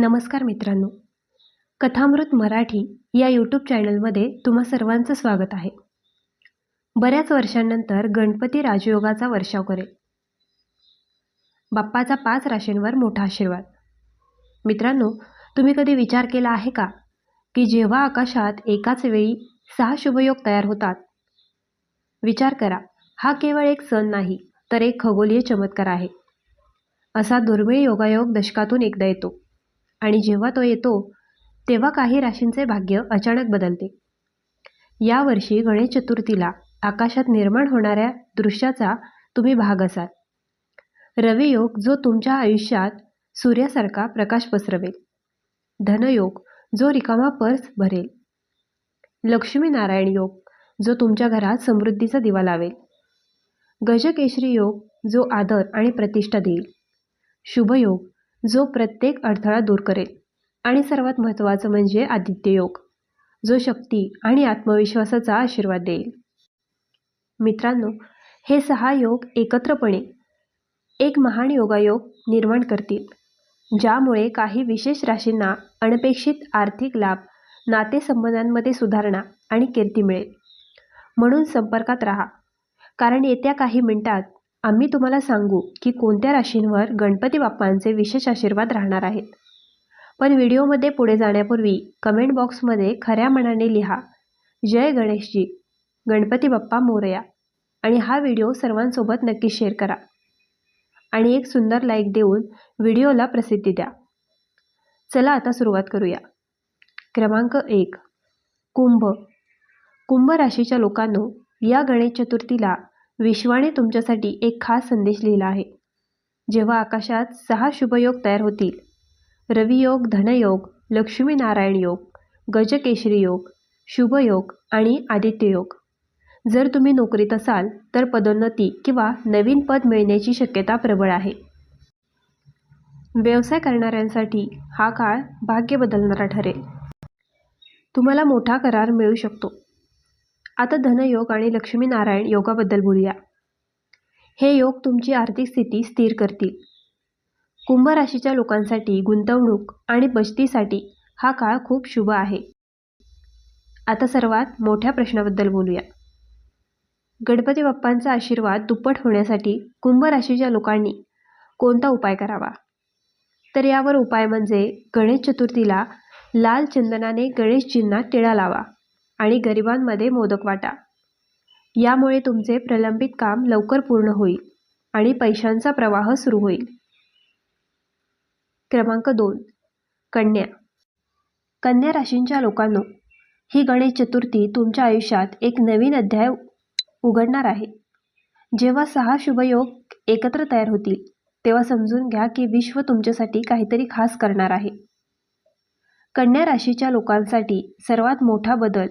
नमस्कार मित्रांनो. कथामृत मराठी या यूट्यूब चॅनलमध्ये तुम्हा सर्वांचं स्वागत आहे. बऱ्याच वर्षांनंतर गणपती राजयोगाचा वर्षाव करेल. बाप्पाचा पाच राशींवर मोठा आशीर्वाद. मित्रांनो तुम्ही कधी विचार केला आहे का? की जेव्हा आकाशात एकाच वेळी सहा शुभयोग तयार होतात? विचार करा हा केवळ एक सण नाही तर एक खगोलीय चमत्कार आहे. असा दुर्मिळ योगायोग दशकातून एकदा येतो. आणि जेव्हा तो येतो तेव्हा काही राशींचे भाग्य अचानक बदलते. यावर्षी गणेश चतुर्थीला आकाशात निर्माण होणाऱ्या दृश्याचा तुम्ही भाग असाल. रवियोग जो तुमच्या आयुष्यात सूर्यासारखा प्रकाश पसरवेल. धनयोग जो रिकामा पर्स भरेल. लक्ष्मीनारायण योग जो तुमच्या घरात समृद्धीचा दिवा लावेल. गजकेशरी योग जो आदर आणि प्रतिष्ठा देईल. शुभयोग जो प्रत्येक अडथळा दूर करेल. आणि सर्वात महत्त्वाचं म्हणजे आदित्य योग. जो शक्ती आणि आत्मविश्वासाचा आशीर्वाद देईल. मित्रांनो हे सहा योग एकत्रपणे एक महान योगायोग निर्माण करतील. ज्यामुळे काही विशेष राशींना अनपेक्षित आर्थिक लाभ नातेसंबंधांमध्ये सुधारणा आणि कीर्ती मिळेल. म्हणून संपर्कात राहा. कारण येत्या काही मिनिटात आम्ही तुम्हाला सांगू की कोणत्या राशींवर गणपती बाप्पांचे विशेष आशीर्वाद राहणार आहेत. पण व्हिडिओमध्ये पुढे जाण्यापूर्वी कमेंट बॉक्समध्ये खऱ्या मनाने लिहा जय गणेशजी गणपती बाप्पा मोरया. आणि हा व्हिडिओ सर्वांसोबत नक्की शेअर करा. आणि एक सुंदर लाईक देऊन व्हिडिओला प्रसिद्धी द्या. चला आता सुरुवात करूया. क्रमांक एक कुंभ. कुंभ राशीच्या लोकांनो या गणेश चतुर्थीला विश्वाने तुमच्यासाठी एक खास संदेश लिहिला आहे. जेव्हा आकाशात सहा शुभयोग तयार होतील रवियोग धनयोग लक्ष्मीनारायण योग गजकेशरी योग शुभयोग आणि आदित्ययोग जर तुम्ही नोकरीत असाल तर पदोन्नती किंवा नवीन पद मिळण्याची शक्यता प्रबळ आहे. व्यवसाय करणाऱ्यांसाठी हा काळ भाग्य बदलणारा ठरेल. तुम्हाला मोठा करार मिळू शकतो. आता धनयोग आणि लक्ष्मीनारायण योगाबद्दल बोलूया. हे योग तुमची आर्थिक स्थिती स्थिर करतील. कुंभ राशीच्या लोकांसाठी गुंतवणूक आणि बचतीसाठी हा काळ खूप शुभ आहे. आता सर्वात मोठ्या प्रश्नाबद्दल बोलूया. गणपती बाप्पांचा आशीर्वाद दुप्पट होण्यासाठी कुंभ राशीच्या लोकांनी कोणता उपाय करावा? तर यावर उपाय म्हणजे गणेश चतुर्थीला लाल चंदनाने गणेशजींना टिळा लावा. आणि गरिबांमध्ये मोदक वाटा. यामुळे तुमचे प्रलंबित काम लवकर पूर्ण होईल आणि पैशांचा प्रवाह सुरू होईल. क्रमांक दोन. कन्या. कन्या राशींच्या लोकांनो ही गणेश चतुर्थी तुमच्या आयुष्यात एक नवीन अध्याय उघडणार आहे. जेव्हा सहा शुभयोग एकत्र तयार होतील तेव्हा समजून घ्या की विश्व तुमच्यासाठी काहीतरी खास करणार आहे. कन्या राशीच्या लोकांसाठी सर्वात मोठा बदल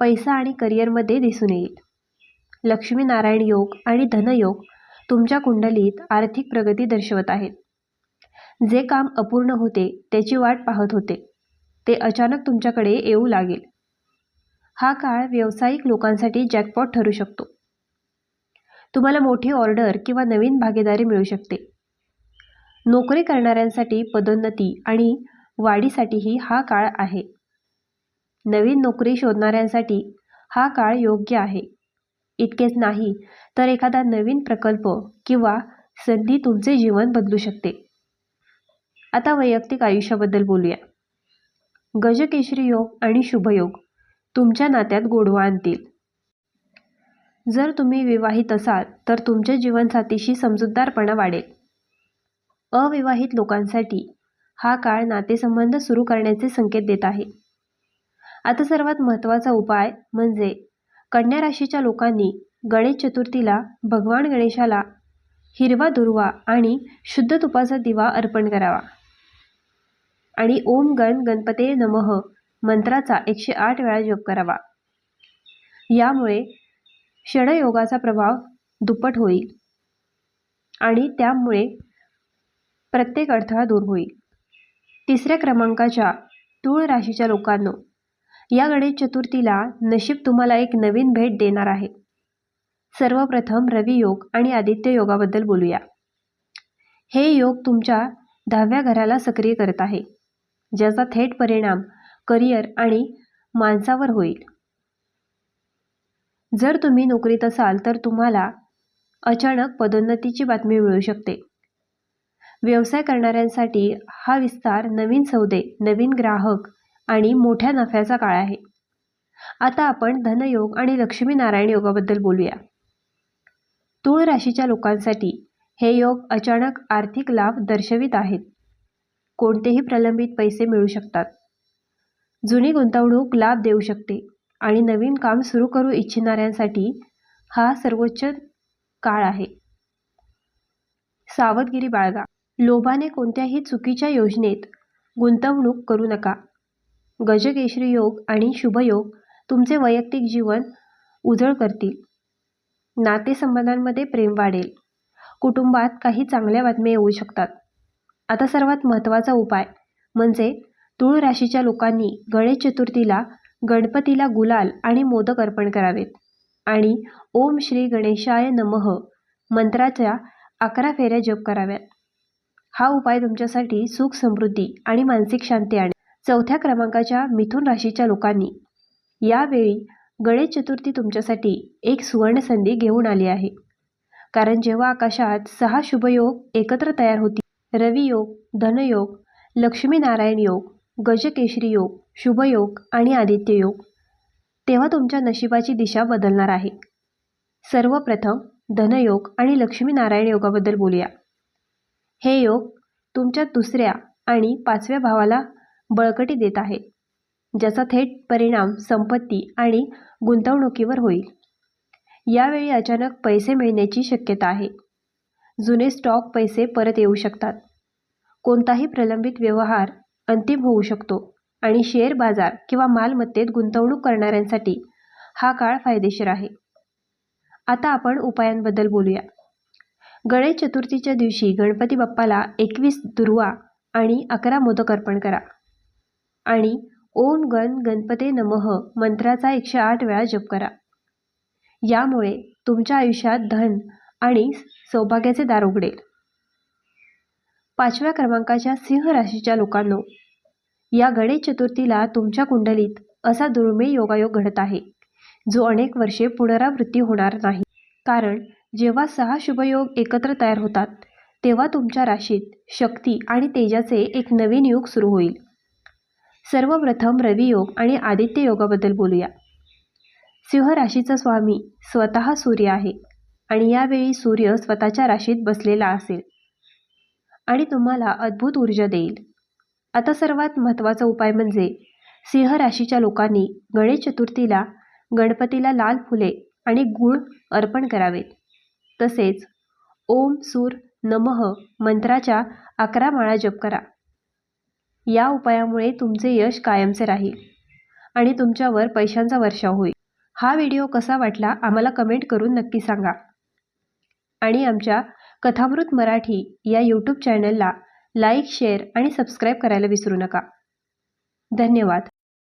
पैसा आणि करिअरमध्ये दिसून येईल. लक्ष्मीनारायण योग आणि धनयोग तुमच्या कुंडलीत आर्थिक प्रगती दर्शवत आहेत. जे काम अपूर्ण होते त्याची वाट पाहत होते. ते अचानक तुमच्याकडे येऊ लागेल. हा काळ व्यावसायिक लोकांसाठी जॅकपॉट ठरू शकतो. तुम्हाला मोठी ऑर्डर किंवा नवीन भागीदारी मिळू शकते. नोकरी करणाऱ्यांसाठी पदोन्नती आणि वाढीसाठीही हा काळ आहे. नवीन नोकरी शोधणाऱ्यांसाठी हा काळ योग्य आहे. इतकेच नाही तर एखादा नवीन प्रकल्प किंवा संधी तुमचे जीवन बदलू शकते. आता वैयक्तिक आयुष्याबद्दल बोलूया. गजकेशरी योग आणि शुभयोग तुमच्या नात्यात गोडवा आणतील. जर तुम्ही विवाहित असाल तर तुमच्या जीवनसाथीशी समजूतदारपणा वाढेल. अविवाहित लोकांसाठी हा काळ नातेसंबंध सुरू करण्याचे संकेत देत आहे. आता सर्वात महत्त्वाचा उपाय म्हणजे कन्या राशीच्या लोकांनी गणेश चतुर्थीला भगवान गणेशाला हिरवा दुर्वा आणि शुद्ध तुपाचा दिवा अर्पण करावा. आणि ओम गण गणपते नमः मंत्राचा एकशे आठ वेळा जप करावा. यामुळे क्षणयोगाचा प्रभाव दुप्पट होईल आणि त्यामुळे प्रत्येक अडथळा दूर होईल. तिसऱ्या क्रमांकाच्या तूळ राशीच्या लोकांनो या गणेश चतुर्थीला नशीब तुम्हाला एक नवीन भेट देणार आहे. सर्वप्रथम रवी योग आणि आदित्य योगाबद्दल बोलूया. हे योग तुमच्या दहाव्या घराला सक्रिय करत आहे. ज्याचा थेट परिणाम करिअर आणि माणसावर होईल. जर तुम्ही नोकरीत असाल तर तुम्हाला अचानक पदोन्नतीची बातमी मिळू शकते. व्यवसाय करणाऱ्यांसाठी हा विस्तार नवीन सौदे नवीन ग्राहक आणि मोठ्या नफ्याचा काळ आहे. आता आपण धनयोग आणि लक्ष्मीनारायण योगाबद्दल बोलूया. तूळ राशीच्या लोकांसाठी हे योग अचानक आर्थिक लाभ दर्शवित आहेत. कोणतेही प्रलंबित पैसे मिळू शकतात. जुनी गुंतवणूक लाभ देऊ शकते आणि नवीन काम सुरू करू इच्छिणाऱ्यांसाठी हा सर्वोच्च काळ आहे. सावधगिरी बाळगा. लोभाने कोणत्याही चुकीच्या योजनेत गुंतवणूक करू नका. गजकेशरी योग आणि शुभयोग तुमचे वैयक्तिक जीवन उजळ करतील. नातेसंबंधांमध्ये प्रेम वाढेल. कुटुंबात काही चांगल्या बातम्या येऊ शकतात. आता सर्वात महत्त्वाचा उपाय म्हणजे तूळ राशीच्या लोकांनी गणेश चतुर्थीला गणपतीला गुलाल आणि मोदक अर्पण करावेत. आणि ओम श्री गणेशाय नमः मंत्राच्या अकरा फेऱ्या जप कराव्यात. हा उपाय तुमच्यासाठी सुख समृद्धी आणि मानसिक शांती आणेल. चौथ्या क्रमांकाच्या मिथुन राशीच्या लोकांनी. यावेळी गणेश चतुर्थी तुमच्यासाठी एक सुवर्ण संधी घेऊन आली आहे. कारण जेव्हा आकाशात सहा शुभयोग एकत्र तयार होतील रवियोग धनयोग लक्ष्मीनारायण योग गजकेशरी योग शुभयोग आणि आदित्य योग तेव्हा तुमच्या नशिबाची दिशा बदलणार आहे. सर्वप्रथम धनयोग आणि लक्ष्मीनारायण योगाबद्दल बोलूया. हे योग तुमच्या दुसऱ्या आणि पाचव्या भावाला बळकटी देत आहे ज्याचा थेट परिणाम संपत्ती आणि गुंतवणुकीवर होईल. यावेळी अचानक पैसे मिळण्याची शक्यता आहे. जुने स्टॉक पैसे परत येऊ शकतात. कोणताही प्रलंबित व्यवहार अंतिम होऊ शकतो आणि शेअर बाजार किंवा मालमत्तेत गुंतवणूक करणाऱ्यांसाठी हा काळ फायदेशीर आहे. आता आपण उपायांबद्दल बोलूया. गणेश चतुर्थीच्या दिवशी गणपती बाप्पाला एकवीस दुर्वा आणि अकरा मोदक अर्पण करा. आणि ओम गण गणपते नमः मंत्राचा एकशे आठ वेळा जप करा. यामुळे तुमच्या आयुष्यात धन आणि सौभाग्याचे दार उघडेल. पाचव्या क्रमांकाच्या सिंह राशीच्या लोकांनो या गणेश चतुर्थीला तुमच्या कुंडलीत असा दुर्मिळ योगायोग घडत आहे जो अनेक वर्षे पुनरावृत्ती होणार नाही. कारण जेव्हा सहा शुभयोग एकत्र तयार होतात तेव्हा तुमच्या राशीत शक्ती आणि तेजाचे एक नवीन युग सुरू होईल. सर्वप्रथम रवियोग आणि आदित्य योगाबद्दल बोलूया. सिंह राशीचा स्वामी स्वतः सूर्य आहे आणि यावेळी सूर्य स्वतःच्या राशीत बसलेला असेल आणि तुम्हाला अद्भुत ऊर्जा देईल. आता सर्वात महत्त्वाचा उपाय म्हणजे सिंह राशीच्या लोकांनी गणेश चतुर्थीला गणपतीला लाल फुले आणि गूळ अर्पण करावेत. तसेच ओम सूर नमः मंत्राच्या अकरा माळा जप करा. या उपायामुळे तुमचे यश कायमचे राहील आणि तुमच्यावर पैशांचा वर्षाव होईल. हा व्हिडिओ कसा वाटला आम्हाला कमेंट करून नक्की सांगा. आणि आमच्या कथामृत मराठी या यूट्यूब चॅनलला लाईक शेअर आणि सबस्क्राईब करायला विसरू नका. धन्यवाद.